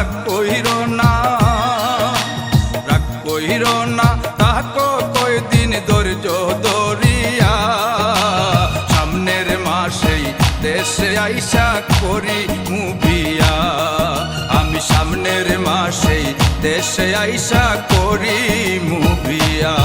রাগ কহির না, রাগ কহির না, তাহাক কয়দিন ধৈর্য ধরিয়া, সামনের মাসেই দেশে আইসা করি মুভিয়া। আমি সামনের মাসেই দেশে আইসা করি মুভিয়া।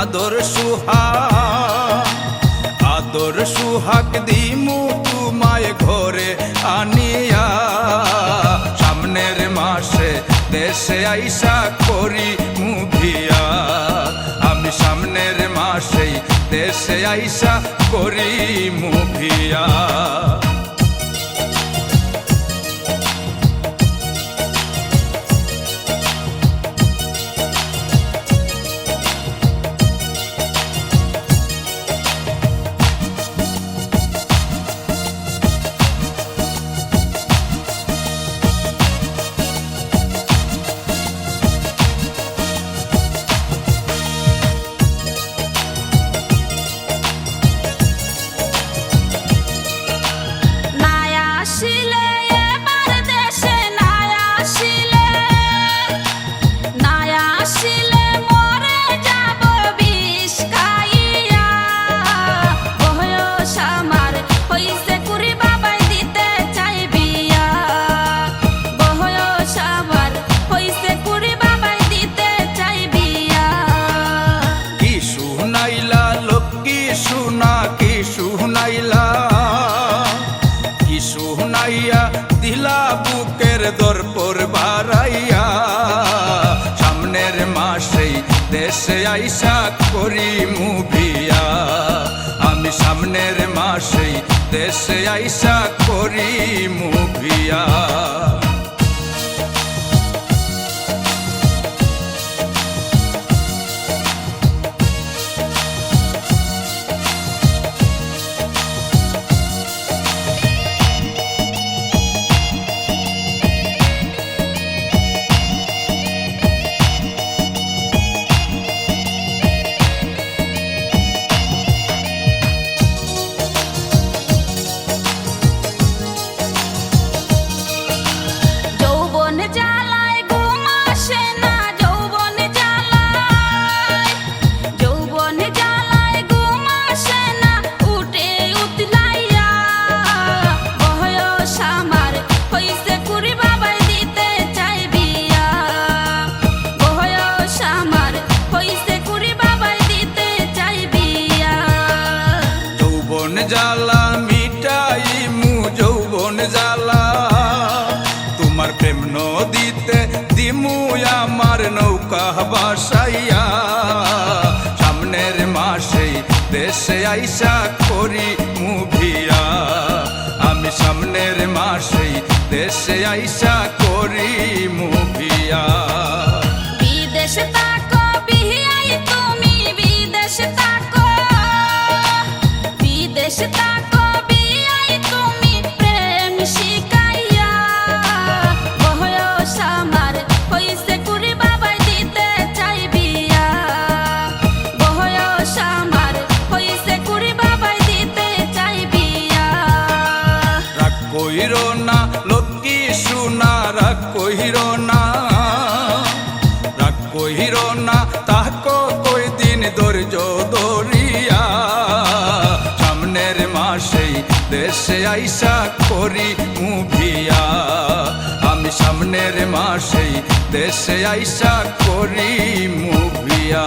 আদর সুহা আদর সুহাগ দিমু তুমায় ঘরে আনিয়া। সামনের মাসে দেশে আইসা করি মুভিয়া আমি সামনের মাসেই দেশে আইসা করি মুভিয়া শুনাইয়া দিলা বুকের দরপর বাড়াইয়া। সামনের মাসেই দেশে আইসা করি মুভিয়া আমি সামনের মাসেই দেশে আইসা করি মুভিয়া জ্বালা মিটাই মু যৌবন জ্বালা তোমার প্রেম নদীতে দিমু আমার নৌকা বাসাইয়া। সামনের মাসেই দেশে আইসা করি মুভিয়া আমি সামনের মাসেই দেশে আইসা করি মুভিয়া বিদেশ বিদেশ তাকো বিহাই তুমি প্রেম শিখাইয়া। বয়স আমার, হইছে কুড়ি বাবাই দিতে চাই বিয়া বয়স আমার, হইছে কুড়ি বাবাই দিতে চাই বিয়া রাগ কইর না, লক্ষ্মী সোনা, রাগ কইর না। রাগ কইর না কই দিন ধৈর্য দেশে আইসা করি মুভিয়া। আমি সামনের মাসেই দেশে আইসা করি মুভিয়া।